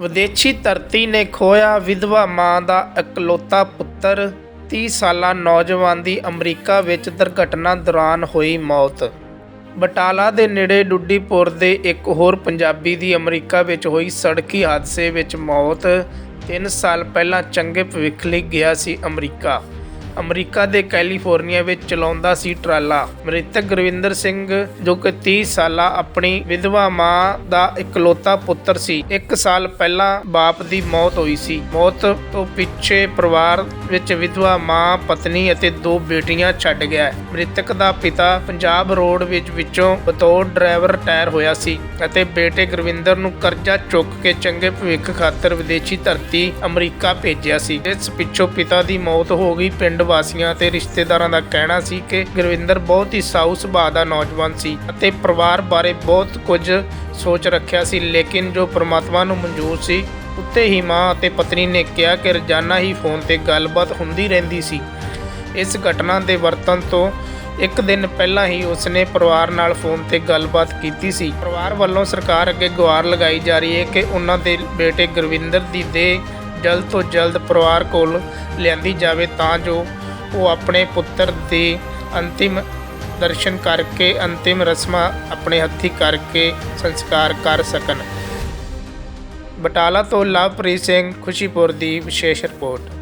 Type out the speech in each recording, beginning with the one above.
ਵਿਦੇਸ਼ੀ ਧਰਤੀ ਨੇ ਖੋਇਆ ਵਿਧਵਾ ਮਾਂ ਦਾ ਇਕਲੌਤਾ ਪੁੱਤਰ। 30 ਸਾਲਾ ਨੌਜਵਾਨ ਦੀ ਅਮਰੀਕਾ ਵਿੱਚ ਦੁਰਘਟਨਾ ਦੌਰਾਨ ਹੋਈ ਮੌਤ। ਬਟਾਲਾ ਦੇ ਨੇੜੇ ਡੁੱਡੀਪੁਰ ਦੇ ਇੱਕ ਹੋਰ ਪੰਜਾਬੀ ਦੀ ਅਮਰੀਕਾ ਵਿੱਚ ਹੋਈ ਸੜਕੀ ਹਾਦਸੇ ਵਿੱਚ ਮੌਤ। 3 ਸਾਲ ਪਹਿਲਾਂ ਚੰਗੇ ਭਵਿੱਖ ਲਈ ਗਿਆ ਸੀ ਅਮਰੀਕਾ। ਅਮਰੀਕਾ ਦੇ ਕੈਲੀਫੋਰਨੀਆ ਵਿੱਚ ਚਲਾਉਂਦਾ ਸੀ ਟਰਾਲਾ। ਮ੍ਰਿਤਕ ਗੁਰਵਿੰਦਰ ਸਿੰਘ, ਜੋ ਕਿ 30 ਸਾਲਾ ਆਪਣੀ ਵਿਧਵਾ ਮਾਂ ਦਾ ਇਕਲੌਤਾ ਪੁੱਤਰ ਸੀ 1 ਸਾਲ ਪਹਿਲਾਂ ਬਾਪ ਦੀ ਮੌਤ ਹੋਈ ਸੀ। ਮੌਤ ਤੋਂ ਪਿੱਛੇ ਪਰਿਵਾਰ ਵਿੱਚ ਵਿਧਵਾ ਮਾਂ, ਪਤਨੀ ਅਤੇ ਦੋ ਬੇਟੀਆਂ ਛੱਡ ਗਿਆ। ਮ੍ਰਿਤਕ ਦਾ ਪਿਤਾ ਪੰਜਾਬ ਰੋਡ ਵਿੱਚੋਂ ਬਤੌਰ ਡਰਾਈਵਰ ਰਿਟਾਇਰ ਹੋਇਆ ਸੀ ਅਤੇ ਬੇਟੇ ਗੁਰਵਿੰਦਰ ਨੂੰ ਕਰਜ਼ਾ ਚੁੱਕ ਕੇ ਚੰਗੇ ਭਵਿੱਖ ਖਾਤਰ ਵਿਦੇਸ਼ੀ ਧਰਤੀ ਅਮਰੀਕਾ ਭੇਜਿਆ ਸੀ। ਇਸ ਪਿੱਛੋਂ ਪਿਤਾ ਦੀ ਮੌਤ ਹੋ ਗਈ ਪਿੰਡ ਵਾਸੀਆਂ ਤੇ ਰਿਸ਼ਤੇਦਾਰਾਂ ਦਾ ਕਹਿਣਾ ਸੀ ਕਿ ਗੁਰਵਿੰਦਰ ਬਹੁਤ ਹੀ ਸਾਊ ਸੁਭਾਅ ਦਾ ਨੌਜਵਾਨ ਸੀ ਅਤੇ ਪਰਿਵਾਰ ਬਾਰੇ ਬਹੁਤ ਕੁਝ ਸੋਚ ਰੱਖਿਆ ਸੀ, ਲੇਕਿਨ ਜੋ ਪ੍ਰਮਾਤਮਾ ਨੂੰ ਮਨਜ਼ੂਰ ਸੀ, ਉੱਤੇ ਹੀ ਮਾਂ ਅਤੇ ਪਤਨੀ ਨੇ ਕਿਹਾ ਕਿ ਰੋਜ਼ਾਨਾ ਹੀ ਫੋਨ ਤੇ ਗੱਲਬਾਤ ਹੁੰਦੀ ਰਹਿੰਦੀ ਸੀ। ਇਸ ਘਟਨਾ ਦੇ ਵਰਤਨ ਤੋਂ ਇੱਕ ਦਿਨ ਪਹਿਲਾਂ ਹੀ ਉਸਨੇ ਪਰਿਵਾਰ ਨਾਲ ਫੋਨ ਤੇ ਗੱਲਬਾਤ ਕੀਤੀ ਸੀ। ਪਰਿਵਾਰ ਵੱਲੋਂ ਸਰਕਾਰ ਅੱਗੇ ਗੁਹਾਰ ਲਗਾਈ ਜਾ ਰਹੀ ਹੈ ਕਿ ਉਹਨਾਂ ਦੇ ਬੇਟੇ ਗੁਰਵਿੰਦਰ ਦੀ ਦੇਹ ਜਲਦ ਤੋਂ ਜਲਦ ਪਰਿਵਾਰ ਕੋਲ ਲਿਆਂਦੀ ਜਾਵੇ ਤਾਂ ਜੋ ਉਹ ਆਪਣੇ ਪੁੱਤਰ ਦੇ ਅੰਤਿਮ ਦਰਸ਼ਨ ਕਰਕੇ ਅੰਤਿਮ ਰਸਮਾਂ ਆਪਣੇ ਹੱਥੀ ਕਰਕੇ ਸੰਸਕਾਰ ਕਰ ਸਕਣ। ਬਟਾਲਾ ਤੋਂ ਲਵਪ੍ਰੀਤ ਸਿੰਘ, ਖੁਸ਼ੀਪੁਰ ਦੀ ਵਿਸ਼ੇਸ਼ ਰਿਪੋਰਟ।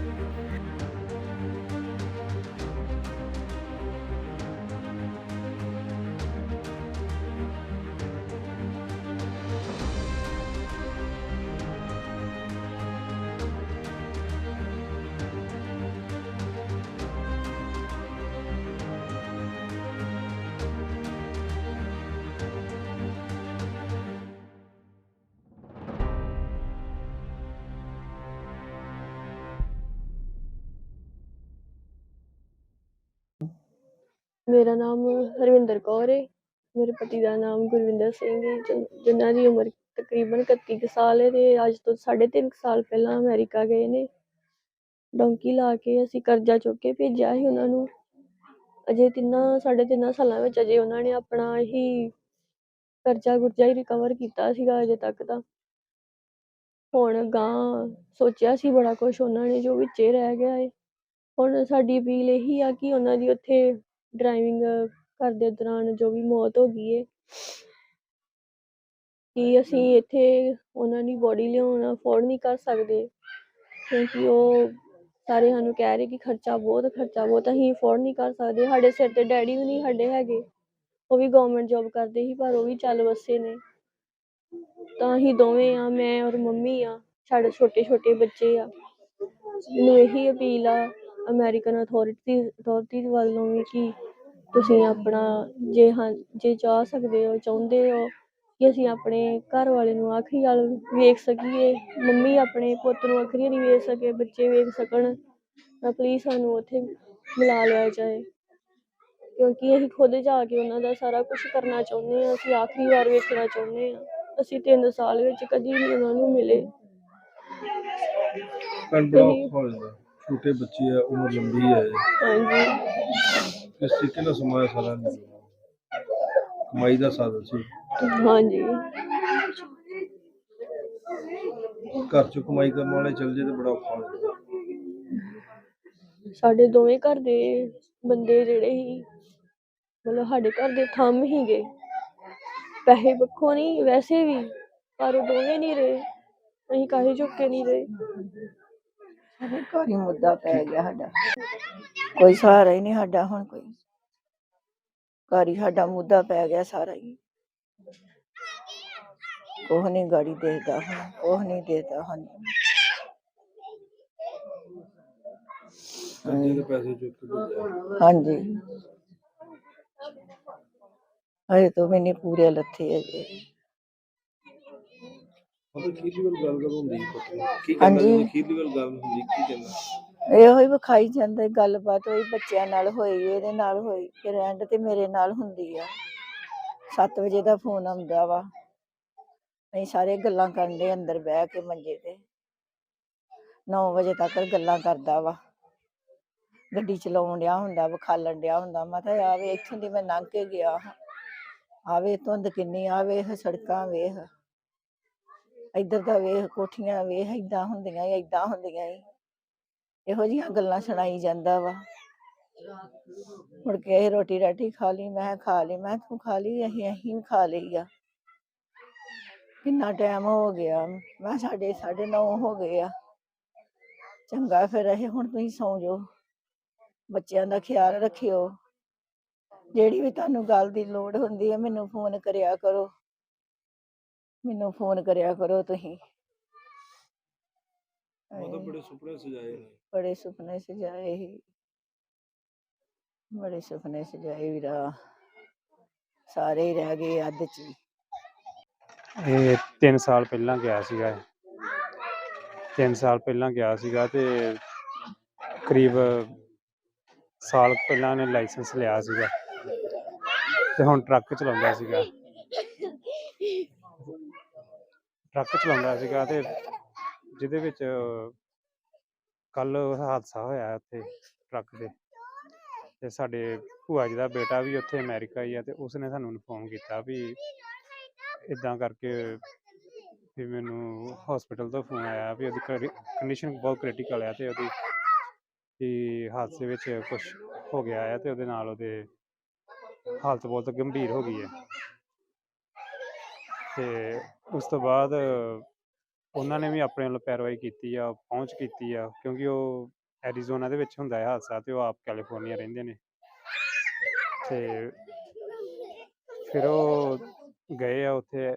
ਮੇਰਾ ਨਾਮ ਹਰਵਿੰਦਰ ਕੌਰ ਹੈ ਮੇਰੇ ਪਤੀ ਦਾ ਨਾਮ ਗੁਰਵਿੰਦਰ ਸਿੰਘ ਹੈ ਜਿਨ- ਜਿਨ੍ਹਾਂ ਦੀ ਉਮਰ ਤਕਰੀਬਨ 31 ਕੁ ਸਾਲ ਹੈ ਤੇ ਅੱਜ ਤੋਂ 3.5 ਸਾਲ ਪਹਿਲਾਂ ਅਮਰੀਕਾ ਗਏ ਨੇ। ਡੋਂਕੀ ਲਾ ਕੇ ਅਸੀਂ ਕਰਜ਼ਾ ਚੁੱਕ ਕੇ ਭੇਜਿਆ ਸੀ ਉਹਨਾਂ ਨੂੰ। ਅਜੇ ਤਿੰਨਾਂ, ਸਾਢੇ ਤਿੰਨਾਂ ਸਾਲਾਂ ਵਿੱਚ ਅਜੇ ਉਹਨਾਂ ਨੇ ਆਪਣਾ ਹੀ ਕਰਜ਼ਾ ਗੁਰਜ਼ਾ ਹੀ ਰਿਕਵਰ ਕੀਤਾ ਸੀਗਾ ਅਜੇ ਤੱਕ ਤਾਂ। ਹੁਣ ਗਾਂ ਸੋਚਿਆ ਸੀ ਬੜਾ ਕੁਛ ਉਹਨਾਂ ਨੇ ਜੋ ਵਿੱਚੇ ਰਹਿ ਗਿਆ ਏ। ਹੁਣ ਸਾਡੀ ਅਪੀਲ ਇਹੀ ਆ ਕਿ ਉਹਨਾਂ ਦੀ ਉੱਥੇ ਡਰਾਈਵਿੰਗ ਕਰਦੇ ਦੌਰਾਨ ਜੋ ਵੀ ਮੌਤ ਹੋ ਗਈ ਹੈ ਕਿ ਅਸੀਂ ਇੱਥੇ ਉਹਨਾਂ ਦੀ ਬੋਡੀ ਲਿਆਉਣਾ ਅਫੋਰਡ ਨਹੀਂ ਕਰ ਸਕਦੇ। ਕਿਉਂਕਿ ਉਹ ਸਾਰੇ ਸਾਨੂੰ ਕਹਿ ਰਹੇ ਕਿ ਖਰਚਾ ਬਹੁਤ ਖਰਚਾ ਬਹੁਤ ਅਸੀਂ ਅਫੋਰਡ ਨਹੀਂ ਕਰ ਸਕਦੇ। ਸਾਡੇ ਸਿਰ ਤੇ ਡੈਡੀ ਵੀ ਨਹੀਂ ਸਾਡੇ ਹੈਗੇ। ਉਹ ਵੀ ਗਵਰਨਮੈਂਟ ਜੌਬ ਕਰਦੇ ਸੀ ਪਰ ਉਹ ਵੀ ਚੱਲ ਵਸੇ ਨੇ। ਤਾਂ ਅਸੀਂ ਦੋਵੇਂ ਆ ਮੈਂ ਔਰ ਮੰਮੀ ਆ ਸਾਡੇ ਛੋਟੇ ਛੋਟੇ ਬੱਚੇ ਆ। ਮੈਨੂੰ ਇਹੀ ਅਪੀਲ ਆ ਅਮਰੀਕਨ ਅਥਾਰਟੀ ਅਥਾਰਟੀ ਵੱਲੋਂ ਵੀ ਕਿ ਤੁਸੀਂ ਆਪਣਾ ਜੇ ਹਾਂ ਜੇ ਚਾਹ ਸਕਦੇ ਹੋ ਚਾਹੁੰਦੇ ਹੋ ਕਿ ਅਸੀਂ ਆਪਣੇ ਘਰ ਵਾਲੇ ਨੂੰ ਆਖਰੀ ਵੱਲ ਵੇਖ ਸਕੀਏ ਮੰਮੀ ਆਪਣੇ ਪੁੱਤ ਨੂੰ ਆਖਰੀ ਨਹੀਂ ਵੇਖ ਸਕੇ ਬੱਚੇ ਵੇਖ ਸਕਣ ਤਾਂ ਪਲੀਜ਼ ਸਾਨੂੰ ਉੱਥੇ ਮਿਲਾ ਲਿਆ ਜਾਏ। ਕਿਉਂਕਿ ਅਸੀਂ ਖੁਦ ਜਾ ਕੇ ਉਹਨਾਂ ਦਾ ਸਾਰਾ ਕੁਝ ਕਰਨਾ ਚਾਹੁੰਦੇ ਹਾਂ ਅਸੀਂ ਆਖਰੀ ਵਾਰ ਵੇਖਣਾ ਚਾਹੁੰਦੇ ਹਾਂ। ਅਸੀਂ ਤਿੰਨ ਸਾਲ ਵਿੱਚ ਕਦੀ ਨਹੀਂ ਉਹਨਾਂ ਨੂੰ ਮਿਲੇ। ਪਰ ਹੋ ਜਾਂਦਾ ਛੋਟੇ ਬੱਚੇ ਆ ਉਮਰ ਲੰਬੀ ਹੈ ਹਾਂਜੀ। ਇਸ ਤਰੀਕੇ ਨਾਲ ਸਮਾਂ ਸਾਰਾ ਨਿਕਲਦਾ ਕਮਾਈ ਦਾ ਸਾਧਨ ਸੀ। ਹਾਂਜੀ। ਘਰ ਚ ਕਮਾਈ ਕਰਨ ਵਾਲੇ ਚੱਲ ਜੇ ਤੇ ਬੜਾ ਔਖਾ ਹੋ ਜਾਂਦਾ। ਸਾਡੇ ਦੋਵੇਂ ਘਰ ਦੇ ਬੰਦੇ ਜਿਹੜੇ ਸੀ ਮਤਲਬ ਸਾਡੇ ਘਰ ਦੇ ਥੰਮ ਹੀ ਗਏ ਪੈਸੇ ਪੱਖੋਂ ਨਹੀਂ ਵੈਸੇ ਵੀ ਪਰ ਉਹ ਦੋਵੇਂ ਨਹੀਂ ਰਹੇ। ਅਸੀਂ ਕਾਹੇ ਚੁੱਕੇ ਨਹੀਂ ਰਹੇ। ਸਾਡੇ ਘਰ ਹੀ ਮੁੱਦਾ ਪੈ ਗਿਆ ਸਾਡਾ। ਕੋਈ ਸਹਾਰਾ ਹੀ ਨਹੀਂ ਸਾਡਾ ਹੁਣ ਕੋਈ। ਘਰ ਹੀ ਸਾਡਾ ਮੁੱਦਾ ਪੈ ਗਿਆ ਸਾਰਾ ਹੀ। ਕੋਹ ਨਹੀਂ ਗਾੜੀ ਦੇਖਦਾ ਹੁਣ ਕੋਹ ਨਹੀਂ ਦੇਖਦਾ ਹੁਣ। ਅੱਜੇ ਦੇ ਪੈਸੇ ਚੁੱਕ ਕੇ ਭੇਜਿਆ। ਹਾਂਜੀ। ਅਜੇ ਤੋਂ ਵੀ ਨਹੀਂ ਪੂਰੇ ਲੱਥੇ ਅਜੇ ਮਤਲਬ ਖੀਰਲੀ ਵੱਲ ਗੱਲ ਕਰ ਹੁੰਦੀ ਹੈ ਪਤਾ ਕੀ ਕਹਿੰਦਾ ਹਾਂਜੀ। ਜੀ ਖੀਰਲੀ ਵੱਲ ਗੱਲ ਹੁੰਦੀ ਕੀ ਕਹਿੰਦਾ? ਇਹੋ ਹੀ ਵਿਖਾਈ ਜਾਂਦਾ, ਗੱਲਬਾਤ ਹੋਈ, ਬੱਚਿਆਂ ਨਾਲ ਹੋਈ, ਇਹਦੇ ਨਾਲ ਹੋਈ, ਫਿਰ ਐਂਡ ਤੇ ਮੇਰੇ ਨਾਲ ਹੁੰਦੀ ਆ। 7 ਵਜੇ ਦਾ ਫੋਨ ਆਉਂਦਾ ਵਾ। ਅਸੀਂ ਸਾਰੇ ਗੱਲਾਂ ਕਰਨ ਦੇ ਅੰਦਰ ਬਹਿ ਕੇ ਮੰਜੇ ਤੇ। 9 ਵਜੇ ਤੱਕ ਗੱਲਾਂ ਕਰਦਾ ਵਾ। ਗੱਡੀ ਚਲਾਉਣ ਡਿਆ ਹੁੰਦਾ, ਵਿਖਾਲਣ ਡਿਆ ਹੁੰਦਾ, ਮੈਂ ਤਾਂ ਆਵੇ ਇੱਥੋਂ ਦੀ ਮੈਂ ਲੰਘ ਕੇ ਗਿਆ ਆਵੇ ਧੁੰਦ ਕਿੰਨੀ ਆਵੇ ਸੜਕਾਂ ਵੇਖ। ਇੱਧਰ ਦਾ ਵੇਖ, ਕੋਠੀਆਂ ਵੇਖ, ਏਦਾਂ ਹੁੰਦੀਆਂ ਈ ਏਦਾਂ ਹੁੰਦੀਆਂ ਈ ਇਹੋ ਜਿਹੀਆਂ ਗੱਲਾਂ ਸੁਣਾਈ ਜਾਂਦਾ ਵਾ। ਮੁੜ ਕੇ ਇਹ ਰੋਟੀ ਰਾਟੀ ਖਾ ਲਈ, ਮੈਂ ਖਾ ਲਈ, ਮੈਂ ਤੂੰ ਖਾ ਲਈ? ਅਸੀਂ ਅਸੀਂ ਵੀ ਖਾ ਲਈ ਆ। ਕਿੰਨਾ ਟਾਈਮ ਹੋ ਗਿਆ? ਮੈਂ ਕਿਹਾ ਸਾਡੇ 9:30 ਹੋ ਗਏ ਆ। ਚੰਗਾ, ਫਿਰ ਇਹ ਹੁਣ ਤੁਸੀਂ ਸੌਂ ਜਾਓ। ਬੱਚਿਆਂ ਦਾ ਖਿਆਲ ਰੱਖਿਓ। ਜਿਹੜੀ ਵੀ ਤੁਹਾਨੂੰ ਗੱਲ ਦੀ ਲੋੜ ਹੁੰਦੀ ਹੈ, ਮੈਨੂੰ ਫੋਨ ਕਰਿਆ ਕਰੋ। ਮੈਨੂੰ ਫੋਨ ਕਰਿਆ ਕਰੋ ਤੁਸੀਂ। ਹਾਏ, ਬੜੇ ਸੁਪਨੇ ਸਜਾਏ ਨੇ ਬੜੇ ਸੁਪਨੇ ਸਜਾਏ ਸੀ ਬੜੇ ਸੁਪਨੇ ਸਜਾਏ ਵੀਰਾ ਸਾਰੇ ਹੀ ਰਹਿ ਗਏ ਅੱਧ ਚ ਹੀ। ਇਹ 3 ਸਾਲ ਪਹਿਲਾਂ ਗਿਆ ਸੀਗਾ 3 ਸਾਲ ਪਹਿਲਾਂ ਗਿਆ ਸੀਗਾ ਤੇ ਕਰੀਬ ਸਾਲ ਪਹਿਲਾਂ ਨੇ ਲਾਇਸੈਂਸ ਲਿਆ ਸੀਗਾ ਤੇ ਹੁਣ ਟਰੱਕ ਚਲਾਉਂਦਾ ਸੀਗਾ ਟਰੱਕ ਚਲਾਉਂਦਾ ਸੀਗਾ ਤੇ ਜਿਹਦੇ ਵਿੱਚ ਕੱਲ ਹਾਦਸਾ ਹੋਇਆ ਉੱਥੇ ਟਰੱਕ ਦੇ ਤੇ ਸਾਡੇ ਭੂਆ ਜੀ ਦਾ ਬੇਟਾ ਵੀ ਉੱਥੇ ਅਮਰੀਕਾ ਹੀ ਆ ਤੇ ਉਸਨੇ ਸਾਨੂੰ ਇਨਫੋਰਮ ਕੀਤਾ ਵੀ ਇਦਾਂ ਕਰਕੇ ਵੀ ਮੈਨੂੰ ਹਸਪੀਟਲ ਤੋਂ ਫੋਨ ਆਇਆ ਵੀ ਉਹਦੀ ਕੰਡੀਸ਼ਨ ਬਹੁਤ ਕ੍ਰਿਟੀਕਲ ਆ ਤੇ ਉਹਦੀ ਵੀ ਹਾਦਸੇ ਵਿੱਚ ਕੁਝ ਹੋ ਗਿਆ ਹੈ ਤੇ ਉਹਦੇ ਨਾਲ ਉਹਦੇ ਹਾਲਤ ਬਹੁਤ ਗੰਭੀਰ ਹੋ ਗਈ ਹੈ ਤੇ ਉਸ ਤੋਂ ਬਾਅਦ ਉਹਨਾਂ ਨੇ ਵੀ ਆਪਣੇ ਵੱਲੋਂ ਪੈਰਵਾਈ ਕੀਤੀ ਆ, ਪਹੁੰਚ ਕੀਤੀ ਆ, ਕਿਉਂਕਿ ਉਹ ਐਰੀਜ਼ੋਨਾ ਦੇ ਵਿੱਚ ਹੁੰਦਾ ਹੈ ਹਾਦਸਾ ਤੇ ਉਹ ਆਪ ਕੈਲੀਫੋਰਨੀਆ ਰਹਿੰਦੇ ਨੇ। ਤੇ ਫਿਰ ਉਹ ਗਏ ਆ ਉੱਥੇ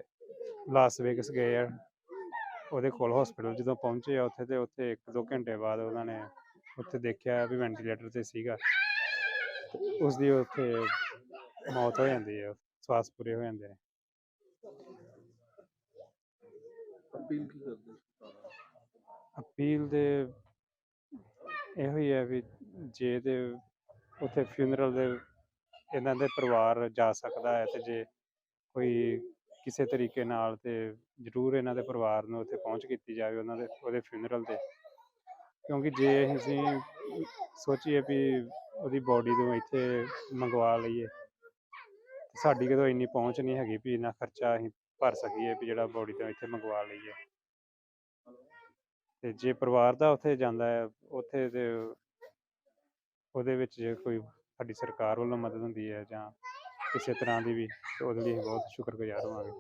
ਲਾਸ ਵੇਗਸ ਗਏ ਆ। ਉਹਦੇ ਕੋਲ ਹਸਪੀਟਲ ਜਦੋਂ ਪਹੁੰਚੇ ਆ ਉੱਥੇ ਤੇ ਉੱਥੇ 1-2 ਘੰਟੇ ਬਾਅਦ ਉਹਨਾਂ ਨੇ ਉੱਥੇ ਦੇਖਿਆ ਵੀ ਵੈਂਟੀਲੇਟਰ ਤੇ ਸੀਗਾ। ਤੇ ਉਸ ਦੀ ਉੱਥੇ ਮੌਤ ਹੋ ਜਾਂਦੀ ਹੈ ਸਵਾਸ ਪੂਰੇ ਹੋ ਜਾਂਦੇ ਨੇ। ਅਪੀਲ ਕੀ ਕਰਦੇ ਅਪੀਲ ਦੇ ਇਹੋ ਹੀ ਹੈ ਵੀ ਜੇ ਤੇ ਉੱਥੇ ਫਿਊਨਰਲ ਦੇ ਇਹਨਾਂ ਦੇ ਪਰਿਵਾਰ ਜਾ ਸਕਦਾ ਹੈ ਤੇ ਜੇ ਕੋਈ ਕਿਸੇ ਤਰੀਕੇ ਨਾਲ ਤੇ ਜ਼ਰੂਰ ਇਹਨਾਂ ਦੇ ਪਰਿਵਾਰ ਨੂੰ ਉੱਥੇ ਪਹੁੰਚ ਕੀਤੀ ਜਾਵੇ ਉਹਨਾਂ ਦੇ, ਉਹਦੇ ਫਿਊਨਰਲ ਤੇ। ਕਿਉਂਕਿ ਜੇ ਅਸੀਂ ਸੋਚੀਏ ਵੀ ਉਹਦੀ ਬੋਡੀ ਨੂੰ ਇੱਥੇ ਮੰਗਵਾ ਲਈਏ, ਸਾਡੀ ਕਦੋਂ ਇੰਨੀ ਪਹੁੰਚ ਨਹੀਂ ਹੈਗੀ ਵੀ ਇੰਨਾ ਖਰਚਾ ਅਸੀਂ ਭਰ ਸਕੀਏ ਵੀ ਜਿਹੜਾ ਬੋਡੀ ਤੋਂ ਇੱਥੇ ਮੰਗਵਾ ਲਈਏ ਤੇ ਜੇ ਪਰਿਵਾਰ ਦਾ ਉੱਥੇ ਜਾਂਦਾ ਹੈ, ਉੱਥੇ ਤੇ ਉਹਦੇ ਵਿੱਚ ਜੇ ਕੋਈ ਸਾਡੀ ਸਰਕਾਰ ਵੱਲੋਂ ਮਦਦ ਹੁੰਦੀ ਹੈ ਜਾਂ ਕਿਸੇ ਤਰ੍ਹਾਂ ਦੀ ਵੀ, ਤੇ ਉਹਦੇ ਲਈ ਅਸੀਂ ਬਹੁਤ ਸ਼ੁਕਰਗੁਜ਼ਾਰ ਹੋਵਾਂਗੇ